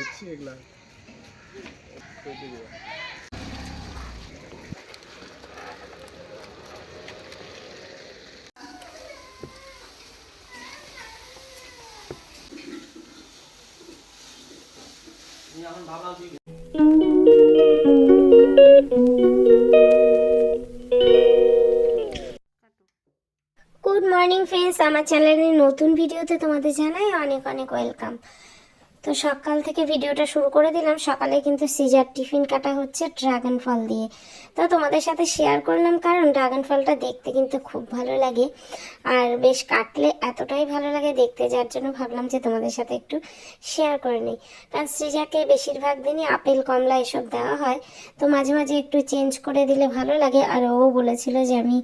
দেখছি এগুলা। Good morning friends আমার চ্যানেলের নতুন ভিডিওতে তোমাদের জানাই অনেক অনেক ওয়েলকাম তো সকাল থেকে ভিডিওটা শুরু করে দিলাম। সকালে কিন্তু সিজার টিফিন কাটা হচ্ছে ড্রাগন ফল দিয়ে। তো তোমাদের সাথে শেয়ার করলাম কারণ ড্রাগন ফলটা দেখতে কিন্তু খুব ভালো লাগে। আর বেশ কাটলে এতটাই ভালো লাগে দেখতে, যার জন্য ভাবলাম যে তোমাদের সাথে একটু শেয়ার করে নিই। কারণ সৃজাকে বেশিরভাগ দিনই আপেল, কমলা এসব দেওয়া হয়। তো মাঝে মাঝে একটু চেঞ্জ করে দিলে ভালো লাগে। আর ও বলেছিল যে আমি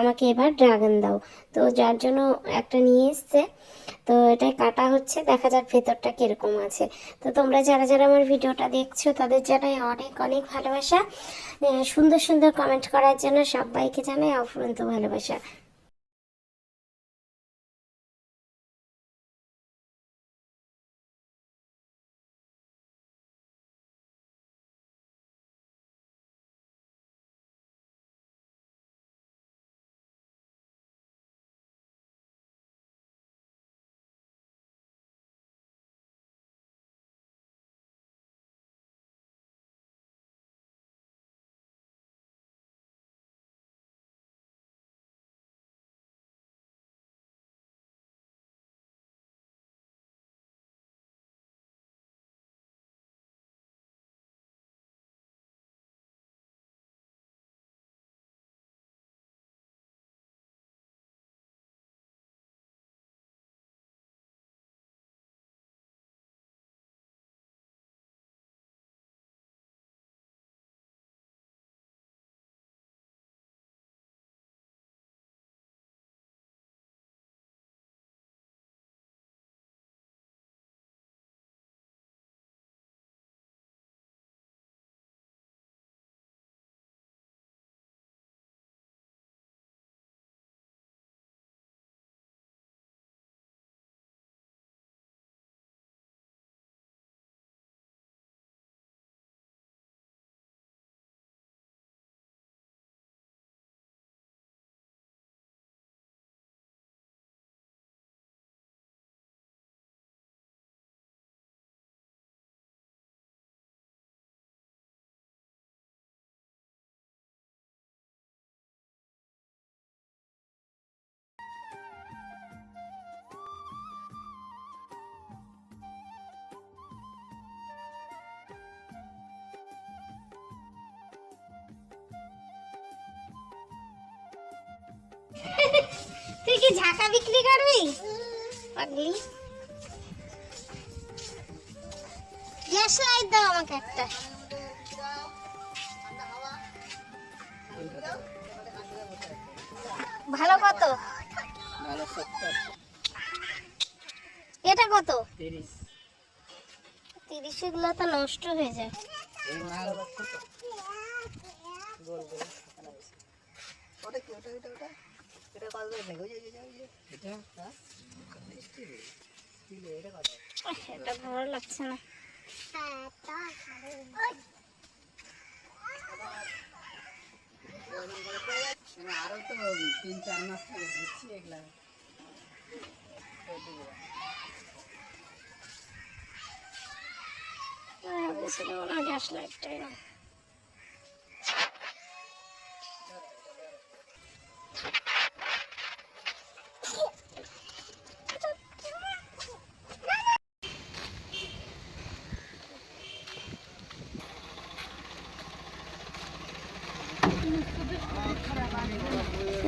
আমাকে এবার ড্রাগন দাও। তো যার জন্য একটা নিয়ে এসছে। তো এটাই কাটা হচ্ছে, দেখা যাক ভেতরটা কীরকম আছে। তো তোমরা যারা যারা আমার ভিডিওটা দেখছ, তাদের জানাই অনেক অনেক ভালোবাসা। সুন্দর সুন্দর কমেন্ট করার জন্য সবাইকে জানাই অফুরন্ত ভালোবাসা। ঝাঁকা বিক্রি করবি? পাগলি। গ্যাস লাইট দাও আমাকে একটা। ভালো কত? এটা কত? তিরিশ। গুলো তো নষ্ট হয়ে যায়। ওটা কি? ওটা ওটা? ভালো লাগছে না। আরও তো তিন চার মাস দিচ্ছি এগুলা বেশি নেব না।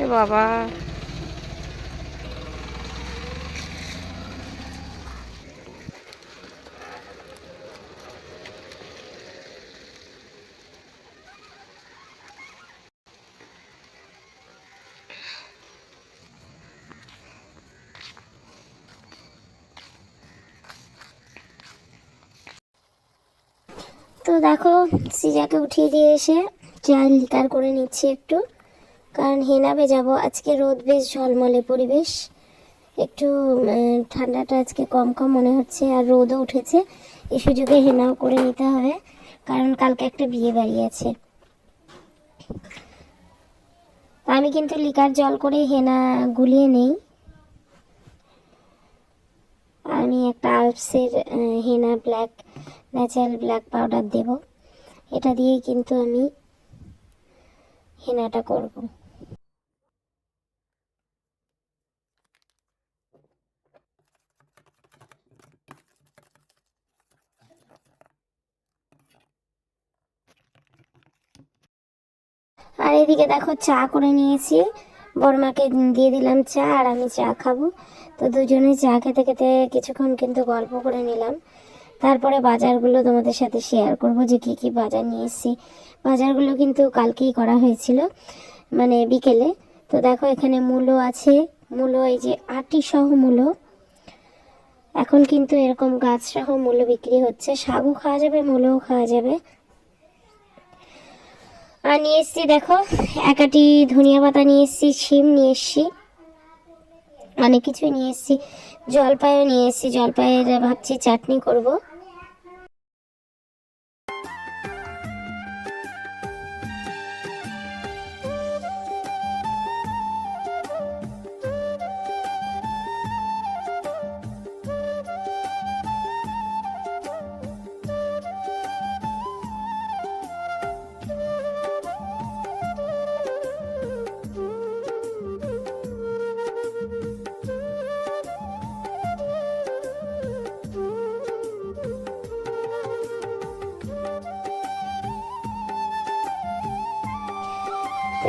এ বাবা। তো দেখো সিজাকে উঠিয়ে দিয়ে এসে চাল লিকার করে নিচ্ছি একটু। কারণ হেনাবে যাব আজকে রোদ বেশ ঝলমলে পরিবেশ। একটু ঠান্ডাটা আজকে কম কম মনে হচ্ছে আর রোদও উঠেছে। এই সুযোগে হেনাও করে নিতে হবে। কারণ কালকে একটা বিয়ে বাড়ি আছে। আমি কিন্তু লিকার জল করে হেনা গুলিয়ে নেই। আমি একটা আলপসের হেনা ব্ল্যাক, ন্যাচারাল ব্ল্যাক পাউডার দেব। এটা দিয়েই কিন্তু আমি হেনাটা করব। আর এদিকে দেখো চা করে নিয়েছি। বড়মাকে দিয়ে দিলাম চা আর আমি চা খাব। তো দুজনে চা খেতে খেতে কিছুক্ষণ কিন্তু গল্প করে নিলাম। তারপরে বাজারগুলো তোমাদের সাথে শেয়ার করব যে কি কি বাজার নিয়ে এসেছি। বাজারগুলো কিন্তু কালকেই করা হয়েছিল মানে বিকেলে। তো দেখো এখানে মূলো আছে। মূলো এই যে আটি সহ মূলো। এখন কিন্তু এরকম গাছ সহ মূলো বিক্রি হচ্ছে। শাকও খাওয়া যাবে, মূলোও খাওয়া যাবে। আর নিয়ে এসছি দেখো একাটি ধনিয়া পাতা নিয়ে এসছি, শিম নিয়ে এসছি, অনেক কিছুই নিয়ে এসছি। জলপাইও নিয়ে এসছি। জলপাইয়ের ভাবছি চাটনি করব।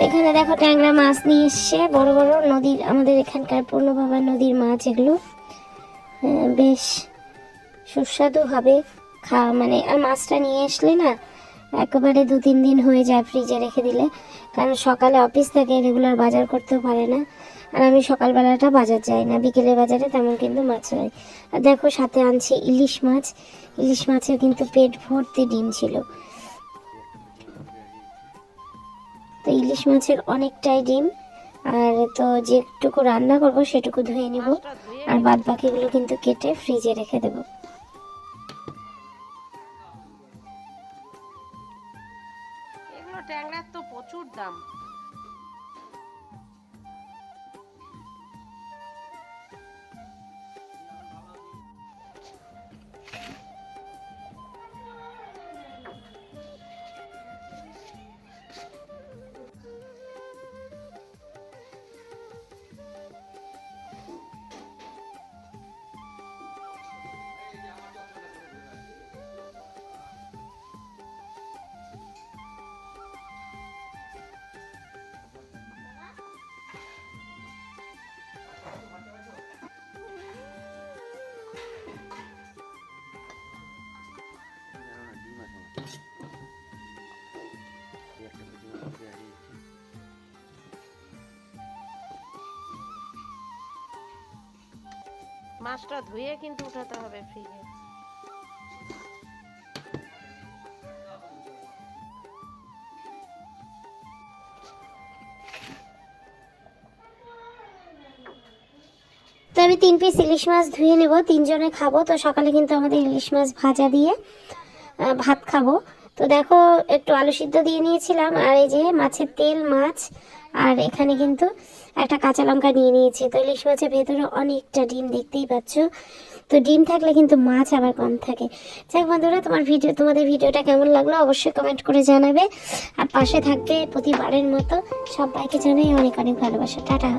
এখানে দেখো ট্যাংরা মাছ নিয়ে এসছে। বড় বড় নদীর, আমাদের এখানকার পূর্ণ বাবা নদীর মাছ এগুলো। বেশ সুস্বাদু হবে। খাওয়া মানে আর মাছটা নিয়ে আসলে না, একেবারে দু তিন দিন হয়ে যায় ফ্রিজে রেখে দিলে। কারণ সকালে অফিস থাকে, রেগুলার বাজার করতেও পারে না। আর আমি সকালবেলাটা বাজার যাই না, বিকেলে বাজারে তেমন কিন্তু মাছ হয়। আর দেখো সাথে আনছি ইলিশ মাছ। ইলিশ মাছের কিন্তু পেট ভর্তি ডিম ছিল। তো ইলিশ মাছের অনেকটাই ডিম। আর তো যেটুকু রান্না করব সেটুকু ধুয়ে নেব। আর বাদ বাকিগুলো কিন্তু কেটে ফ্রিজে রেখে দেব। এগুলো ট্যাংরার তো প্রচুর দাম। মাছটা ধুয়ে কিন্তু উঠাতে হবে ফ্রিজে তো আমি তিন পিস ইলিশ মাছ ধুয়ে নেব, তিনজনে খাব। তো সকালে কিন্তু আমাদের ইলিশ মাছ ভাজা দিয়ে ভাত খাব। তো দেখো, একটু আলু সিদ্ধ দিয়ে নিয়েছিলাম, আর এই যে মাছের তেল, মাছ, আর এখানে কিন্তু একটা কাঁচা লঙ্কা নিয়ে নিয়েছি। তো ইলিশ মাছের ভেতরে অনেকটা ডিম দেখতেই পাচ্ছ। তো ডিম থাকলে কিন্তু মাছ আবার কম থাকে। যাক বন্ধুরা, তোমার ভিডিও, তোমাদের ভিডিওটা কেমন লাগল অবশ্যই কমেন্ট করে জানাবে। আর পাশে থাকবে প্রতিবারের মতো সবাইকে জানাই অনেক অনেক ভালোবাসা। টাটা।